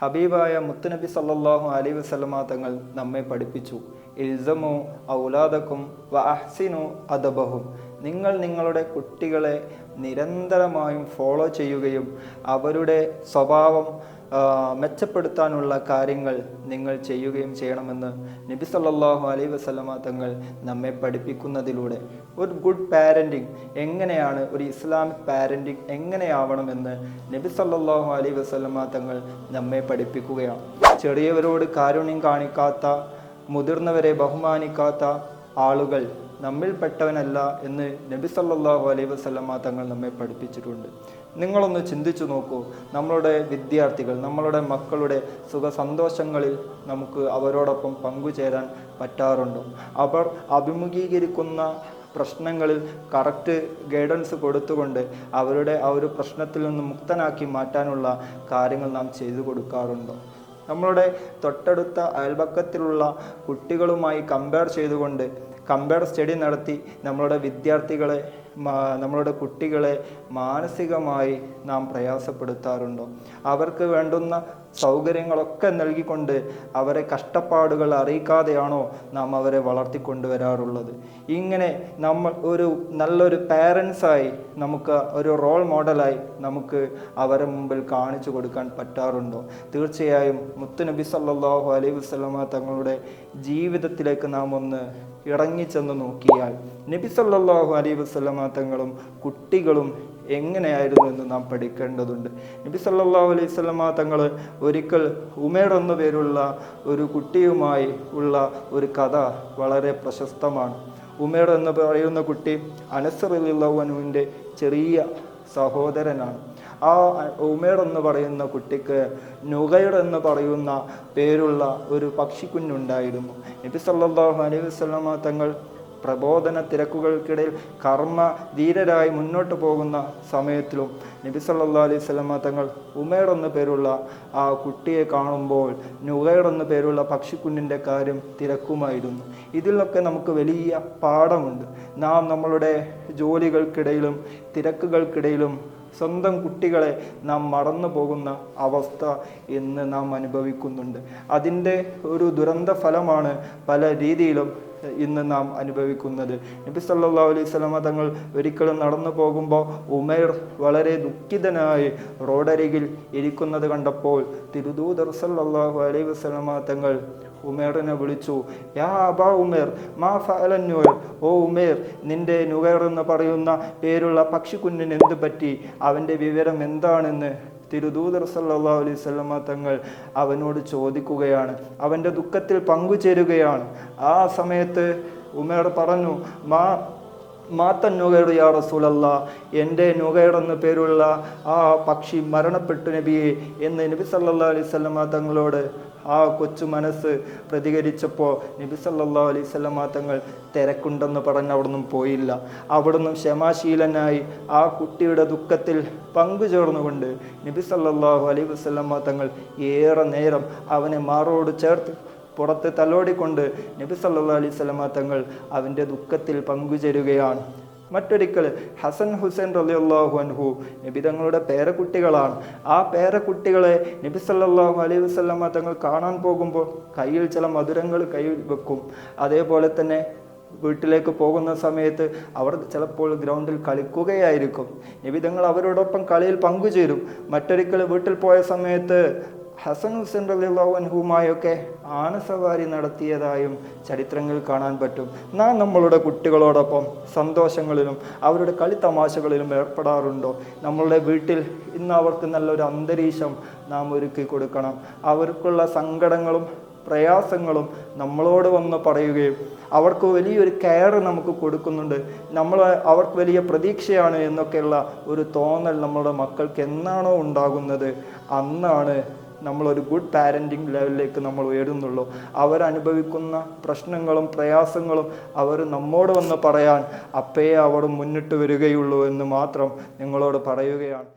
ഹബീബായ മുത്തുനബി സല്ലാഹു അലൈഹി വസല്ലമ തങ്ങൾ നമ്മെ പഠിപ്പിച്ചു. ഇൽസമു ഔലാദക്കും വ അഹ്സിനു അദബഹും. നിങ്ങൾ നിങ്ങളുടെ കുട്ടികളെ നിരന്തരമായും ഫോളോ ചെയ്യുകയും അവരുടെ സ്വഭാവം മെച്ചപ്പെടുത്താനുള്ള കാര്യങ്ങൾ നിങ്ങൾ ചെയ്യുകയും ചെയ്യണമെന്ന് നബി സല്ലാഹു അലൈ വസല്ലമ തങ്ങൾ നമ്മെ പഠിപ്പിക്കുന്നതിലൂടെ. ഒരു ഗുഡ് പാരന്റിങ് എങ്ങനെയാണ് ഒരു ഇസ്ലാമിക് പാരന്റിങ് എങ്ങനെയാവണമെന്ന് നബി സല്ലാഹു അലൈ വസല്ലമ തങ്ങൾ നമ്മെ പഠിപ്പിക്കുകയാണ്. ചെറിയവരോട് കാരുണ്യം കാണിക്കാത്ത മുതിർന്നവരെ ബഹുമാനിക്കാത്ത ആളുകൾ നമ്മിൽപ്പെട്ടവനല്ല എന്ന് നബി സല്ലാഹു അലൈ വസല്ലമ തങ്ങൾ നമ്മെ പഠിപ്പിച്ചിട്ടുണ്ട്. നിങ്ങളൊന്ന് ചിന്തിച്ചു നോക്കൂ. നമ്മളുടെ വിദ്യാർത്ഥികൾ നമ്മളുടെ മക്കളുടെ സുഖ സന്തോഷങ്ങളിൽ നമുക്ക് അവരോടൊപ്പം പങ്കുചേരാൻ പറ്റാറുണ്ടോ. അവർ അഭിമുഖീകരിക്കുന്ന പ്രശ്നങ്ങളിൽ കറക്റ്റ് ഗൈഡൻസ് കൊടുത്തുകൊണ്ട് അവരുടെ ആ ഒരു പ്രശ്നത്തിൽ നിന്ന് മുക്തനാക്കി മാറ്റാനുള്ള കാര്യങ്ങൾ നാം ചെയ്തു കൊടുക്കാറുണ്ടോ. നമ്മളുടെ തൊട്ടടുത്ത അയൽപക്കത്തിലുള്ള കുട്ടികളുമായി കമ്പയർ ചെയ്തുകൊണ്ട് കമ്പയർ സ്റ്റഡി നടത്തി നമ്മളുടെ വിദ്യാർത്ഥികളെ നമ്മളുടെ കുട്ടികളെ മാനസികമായി നാം പ്രയാസപ്പെടുത്താറുണ്ടോ? അവർക്ക് വേണ്ടുന്ന സൗകര്യങ്ങളൊക്കെ നൽകിക്കൊണ്ട് അവരെ കഷ്ടപ്പാടുകൾ അറിയിക്കാതെയാണോ നാം അവരെ വളർത്തിക്കൊണ്ടുവരാറുള്ളത്? ഇങ്ങനെ നമ്മൾ ഒരു നല്ലൊരു പാരൻസായി നമുക്ക് ഒരു റോൾ മോഡലായി നമുക്ക് അവരെ മുമ്പിൽ കാണിച്ചു കൊടുക്കാൻ പറ്റാറുണ്ടോ? തീർച്ചയായും മുത്തുനബി സല്ലാഹു അലൈഹി വസ്ലമ തങ്ങളുടെ ജീവിതത്തിലേക്ക് നാം ഒന്ന് ഇറങ്ങിച്ചെന്ന് നോക്കിയാൽ നബി സല്ലാഹു അലൈഹി വസല്ലമ തങ്ങളും കുട്ടികളും എങ്ങനെയായിരുന്നു എന്ന് നാം പഠിക്കേണ്ടതുണ്ട്. നബി സല്ലാ അലൈഹി വസല്ലമ തങ്ങൾ ഒരിക്കൽ ഉമേർ എന്ന പേരുള്ള ഒരു കുട്ടിയുമായി ഉള്ള ഒരു കഥ വളരെ പ്രശസ്തമാണ്. ഉമേർ എന്ന് പറയുന്ന കുട്ടി അനസർ അലിള്ളവനുവിന്റെ ചെറിയ സഹോദരനാണ്. ആ ഉമേർ എന്ന് പറയുന്ന കുട്ടിക്ക് നുഗൈർ എന്ന് പറയുന്ന പേരുള്ള ഒരു പക്ഷിക്കുഞ്ഞുണ്ടായിരുന്നു. നബി സല്ലല്ലാഹു അലൈഹി വസ്ലമ തങ്ങൾ പ്രബോധന തിരക്കുകൾക്കിടയിൽ കർമ്മ ധീരരായി മുന്നോട്ട് പോകുന്ന സമയത്തിലും നബി സല്ലാ അലൈഹി സ്വലമ തങ്ങൾ ഉമേർ എന്ന പേരുള്ള ആ കുട്ടിയെ കാണുമ്പോൾ നുഗൈർ എന്ന പേരുള്ള പക്ഷിക്കുഞ്ഞിന്റെ കാര്യം തിരക്കുമായിരുന്നു. ഇതിലൊക്കെ നമുക്ക് വലിയ പാഠമുണ്ട്. നാം നമ്മളുടെ ജോലികൾക്കിടയിലും തിരക്കുകൾക്കിടയിലും സ്വന്തം കുട്ടികളെ നാം മറന്നു പോകുന്ന അവസ്ഥ എന്ന് നാം അനുഭവിക്കുന്നുണ്ട്. അതിന്റെ ഒരു ദുരന്ത ഫലമാണ് പല രീതിയിലും ഇന്ന് നാം അനുഭവിക്കുന്നത്. നബി സല്ലാ അലൈഹി സ്വലമ തങ്ങൾ ഒരിക്കലും നടന്നു പോകുമ്പോൾ ഉമേർ വളരെ ദുഃഖിതനായി റോഡരികിൽ ഇരിക്കുന്നത് കണ്ടപ്പോൾ തിരുദൂതർ സല്ലാഹു അലൈഹി വസല്ലമ തങ്ങൾ ഉമേറിനെ വിളിച്ചു യാ അബാ ഉമേർ മാ ഫഅലൻ ഓ ഉമേർ നിന്റെ നുകർ എന്ന് പറയുന്ന പേരുള്ള പക്ഷിക്കുഞ്ഞിന് എന്ത് പറ്റി? അവന്റെ വിവരം എന്താണെന്ന് തിരുദൂതർ സല്ലാ അലൈഹി വസല്ലമ തങ്ങൾ അവനോട് ചോദിക്കുകയാണ്. അവന്റെ ദുഃഖത്തിൽ പങ്കുചേരുകയാണ്. ആ സമയത്ത് ഉമേർ പറഞ്ഞു മാ മാത്തൻ നുകയുടെ യാ റസൂലല്ല എന്റെ നുകയുടെന്ന് പേരുള്ള ആ പക്ഷി മരണപ്പെട്ടു നബിയെ. എന്ന് നബി സല്ലാ അലൈഹി വസല്ലമ തങ്ങളോട് ആ കൊച്ചു മനസ്സ് പ്രതികരിച്ചപ്പോൾ നബി സല്ലാ അലൈഹി വസല്ലമ തങ്ങൾ തിരക്കുണ്ടെന്ന് പറഞ്ഞ് അവിടുന്ന് പോയില്ല. അവിടുന്ന് ക്ഷമാശീലനായി ആ കുട്ടിയുടെ ദുഃഖത്തിൽ പങ്കുചേർന്നുകൊണ്ട് നബി സല്ലല്ലാഹു അലൈഹി വസല്ലമ തങ്ങൾ ഏറെ നേരം അവനെ മാറോട് ചേർത്ത് പുറത്ത് തലോടിക്കൊണ്ട് നബി സല്ലല്ലാഹു അലൈഹി വസല്ലമ തങ്ങൾ അവന്റെ ദുഃഖത്തിൽ പങ്കുചേരുകയാണ് മറ്റൊരിക്കൽ ഹസൻ ഹുസൈൻ റലിയുള്ളാഹു അൻഹു നബി തങ്ങളുടെ പേരക്കുട്ടികളാണ്. ആ പേരക്കുട്ടികളെ നബി സല്ലാഹു അലൈഹി വസ്ലമ തങ്ങൾ കാണാൻ പോകുമ്പോൾ കയ്യിൽ ചില മധുരങ്ങൾ കയ്യിൽ വെക്കും. അതേപോലെ തന്നെ വീട്ടിലേക്ക് പോകുന്ന സമയത്ത് അവർ ചിലപ്പോൾ ഗ്രൗണ്ടിൽ കളിക്കുകയായിരിക്കും. നിബിധങ്ങൾ അവരോടൊപ്പം കളിയിൽ പങ്കുചേരും. മറ്റൊരിക്കൽ വീട്ടിൽ പോയ സമയത്ത് ഹസൻ ഹുസൈൻ റലിള്ളാഹുമായൊക്കെ ആനസവാരി നടത്തിയതായും ചരിത്രങ്ങൾ കാണാൻ പറ്റും. നാം നമ്മളുടെ കുട്ടികളോടൊപ്പം സന്തോഷങ്ങളിലും അവരുടെ കളിത്തമാശകളിലും ഏർപ്പെടാറുണ്ടോ? നമ്മളുടെ വീട്ടിൽ ഇന്ന് അവർക്ക് നല്ലൊരു അന്തരീക്ഷം നാം ഒരുക്കി കൊടുക്കണം. അവർക്കുള്ള സങ്കടങ്ങളും പ്രയാസങ്ങളും നമ്മളോട് വന്ന് പറയുകയും അവർക്ക് വലിയൊരു കെയർ നമുക്ക് കൊടുക്കുന്നുണ്ട്. നമ്മൾ അവർക്ക് വലിയ പ്രതീക്ഷയാണ് എന്നൊക്കെയുള്ള ഒരു തോന്നൽ നമ്മുടെ മക്കൾക്ക് എന്നാണോ ഉണ്ടാകുന്നത്? അന്നാണ് നമ്മളൊരു ഗുഡ് പാരന്റിങ് ലെവലിലേക്ക് നമ്മൾ ഉയരുന്നുള്ളൂ. അവരനുഭവിക്കുന്ന പ്രശ്നങ്ങളും പ്രയാസങ്ങളും അവർ നമ്മോട് വന്ന് പറയാൻ അപ്പേ അവർ മുന്നിട്ട് വരികയുള്ളൂ എന്ന് മാത്രം നിങ്ങളോട് പറയുകയാണ്.